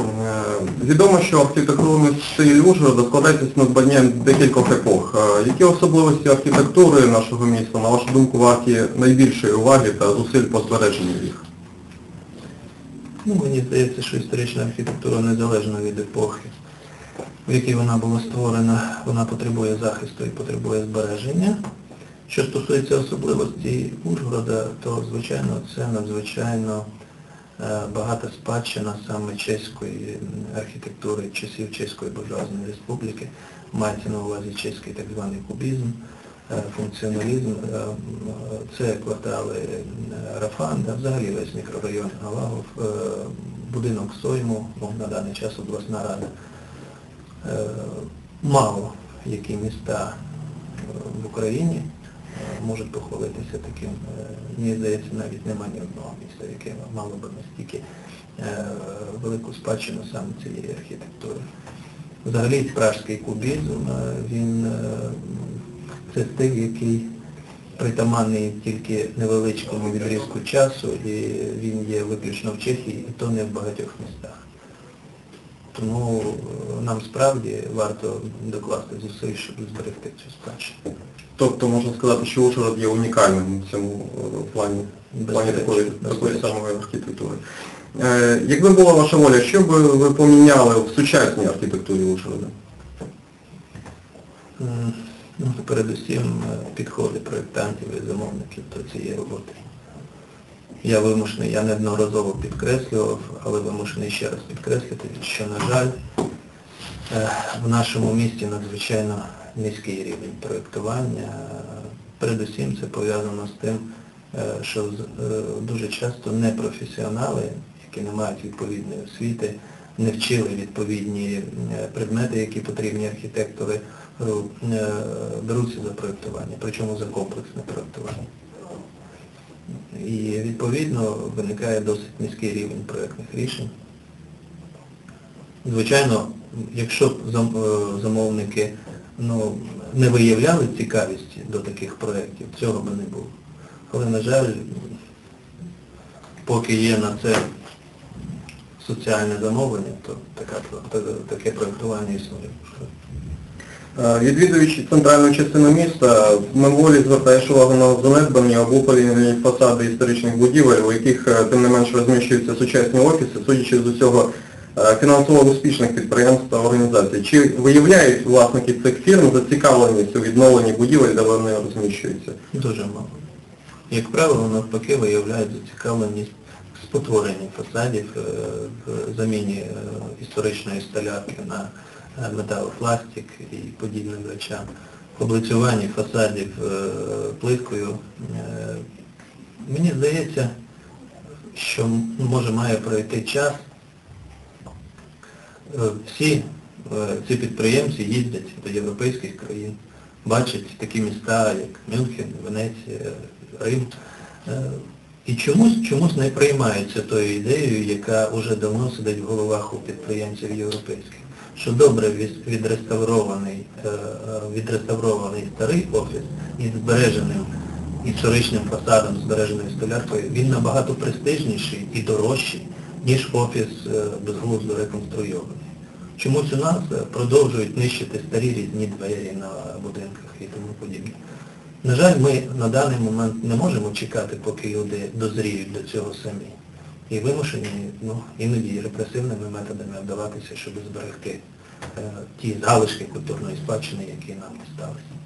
Е, Відомо, що архітектурний стиль Ужгорода складається з надбання декількох епох. Е, Які особливості архітектури нашого міста, на вашу думку, варті найбільшої уваги та зусиль по збереженню їх? Ну, мені здається, що історична архітектура незалежно від епохи, в якій вона була створена, вона потребує захисту і потребує збереження. Що стосується особливості Ужгорода, то, звичайно, це надзвичайно багата спадщина саме чеської архітектури часів Чеської Буржуазної Республіки, мається на увазі чеський так званий кубізм, е, функціоналізм. Е, Це квартали м, Рафанда, взагалі весь мікрорайон Галагов, е, будинок Сойму, на даний час обласна рада. Е, Мало які міста е, в Україні е, можуть похвалитися таким. е, Мені здається, навіть немає ні одного міста, яке мало би настільки е, велику спадщину саме цієї архітектури. Взагалі пражський кубізм, е, він це стиль, який притаманний тільки невеличкому відрізку часу, і він є виключно в Чехії, і то не в багатьох містах. Тому е, нам справді варто докласти зусиль, щоб зберегти цю спадщину. Тобто можна сказати, що Ужгород є унікальним в цьому е, плані, в плані такої, такої самої архітектури. Е, Якби була ваша воля, що б ви поміняли в сучасній архітектурі Ужгорода? Ну, передусім е, підходи проєктантів і замовників до цієї роботи. Я вимушений, я неодноразово підкреслював, але вимушений ще раз підкреслити, що, на жаль, е, в нашому місті надзвичайно низький рівень проєктування. Передусім це пов'язано з тим, е, що е, дуже часто непрофесіонали, які не мають відповідної освіти, не вчили відповідні предмети, які потрібні архітектори, беруться за проєктування, причому за комплексне проєктування. І відповідно виникає досить низький рівень проєктних рішень. Звичайно, якщо б е, замовники ну, не виявляли цікавості до таких проєктів, цього би не було. Але, на жаль, поки є на це соціальне замовлення, то така, таке проєктування існує. Е, Відвідуючи центральну частину міста, мимоволі звертаєш увагу на занедбані обуполені фасади історичних будівель, у яких е, тим не менш розміщуються сучасні офіси, судячи з усього е, фінансово успішних підприємств та організацій. Чи виявляють власники цих фірм зацікавленість у відновленні будівель, де вони розміщуються? Дуже мало. Як правило, навпаки, виявляють зацікавленість в спотворенні фасадів, в заміні історичної столярки на металопластик і подібним речам, в облицюванні фасадів е, плиткою. Е, Мені здається, що може має пройти час. Е, Всі ці підприємці їздять до європейських країн, бачать такі міста, як Мюнхен, Венеція, Рим. І чомусь, чомусь не приймаються тою ідеєю, яка вже давно сидить в головах у підприємців європейських, що добре відреставрований, е, е, відреставрований старий офіс із збереженим історичним фасадом, збереженою столяркою, він набагато престижніший і дорожчий, ніж офіс е, безглуздо реконструйований. Чомусь у нас продовжують нищити старі різні двері на будинках і тому подібне. На жаль, ми на даний момент не можемо чекати, поки люди дозріють до цього самі. І вимушені ну, іноді репресивними методами вдаватися, щоб зберегти е, ті залишки культурної спадщини, які нам дісталися.